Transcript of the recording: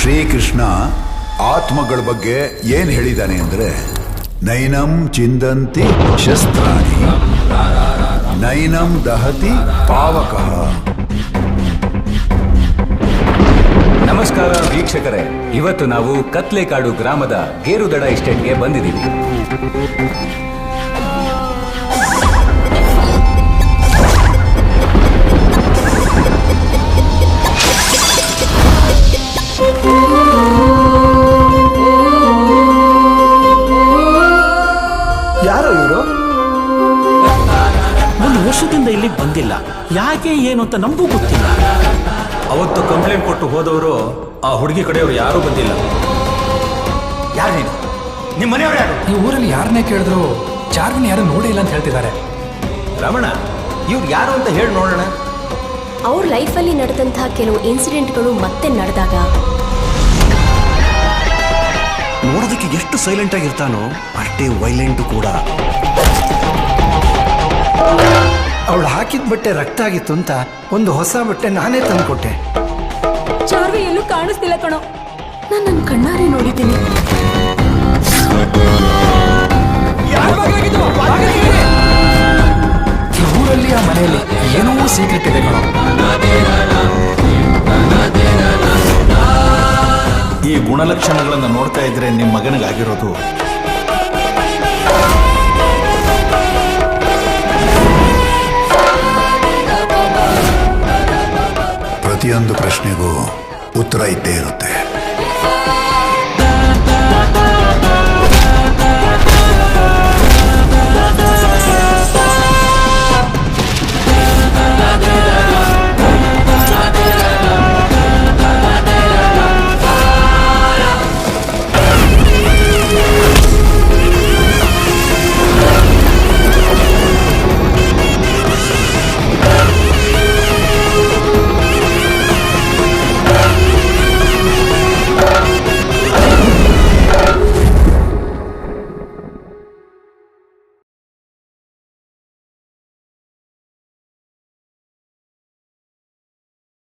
ಶ್ರೀಕೃಷ್ಣ ಆತ್ಮಗಳ ಬಗ್ಗೆ ಏನ್ ಹೇಳಿದಾನೆ ಅಂದ್ರೆ, ನೈನಂ ಚಿಂದಂತಿ ಶಸ್ತ್ರಾಣಿ, ನೈನಂ ದಹತಿ ಪಾವಕ. ನಮಸ್ಕಾರ ವೀಕ್ಷಕರೇ, ಇವತ್ತು ನಾವು ಕತ್ಲೆಕಾಡು ಗ್ರಾಮದ ಗೇರುದಡ ಎಸ್ಟೇಟ್ಗೆ ಬಂದಿದ್ದೀವಿ. ವರ್ಷದಿಂದ ಇಲ್ಲಿಗೆ ಬಂದಿಲ್ಲ. ಯಾಕೆ ಏನು ಅಂತ ನಮಗೂ ಗೊತ್ತಿಲ್ಲ. ಅವತ್ತು ಕಂಪ್ಲೇಂಟ್ ಕೊಟ್ಟು ಹೋದವರು ಆ ಹುಡುಗಿ ಕಡೆಯವರು ಯಾರೂ ಬಂದಿಲ್ಲ. ಯಾರು ನೀನು? ನಿಮ್ಮ ಮನೆಯವರು ಯಾರು? ಈ ಊರಲ್ಲಿ ಯಾರನ್ನೇ ಕೇಳಿದ್ರು ಚಾರ್ವಿನ ಯಾರು ನೋಡೇ ಇಲ್ಲ ಅಂತ ಹೇಳ್ತಿದ್ದಾರೆ. ರಮಣ ಇವ್ರು ಯಾರು ಅಂತ ಹೇಳಿ ನೋಡೋಣ. ಅವ್ರ ಲೈಫಲ್ಲಿ ನಡೆದಂತಹ ಕೆಲವು ಇನ್ಸಿಡೆಂಟ್ಗಳು ಮತ್ತೆ ನಡೆದಾಗ? ನೋಡೋದಕ್ಕೆ ಎಷ್ಟು ಸೈಲೆಂಟ್ ಆಗಿರ್ತಾನೋ ಅಷ್ಟೇ ವೈಲೆಂಟು ಕೂಡ. ಅವಳು ಹಾಕಿದ ಬಟ್ಟೆ ರಕ್ತ ಆಗಿತ್ತು ಅಂತ ಒಂದು ಹೊಸ ಬಟ್ಟೆ ನಾನೇ ತಂದ್ಕೊಟ್ಟೆ. ಚಾರ್ವಿ ಎಲ್ಲೂ ಕಾಣಿಸ್ತಿಲ್ಲ ಕಣೋ. ನಾನು ನನ್ನ ಕಣ್ಣಾರೆ ನೋಡಿದ್ದೀನಿ. ಊರಲ್ಲಿ ಆ ಮನೆಯಲ್ಲಿ ಏನೋ ಸೀಕ್ರೆಟ್ ಇದೆ ಕಣೋ. ಈ ಗುಣಲಕ್ಷಣಗಳನ್ನು ನೋಡ್ತಾ ಇದ್ರೆ ನಿಮ್ಮ ಮಗನಿಗಾಗಿರೋದು ಪ್ರತಿಯೊಂದು ಪ್ರಶ್ನೆಗೂ ಉತ್ತರ ಇದ್ದೇ ಇರುತ್ತೆ.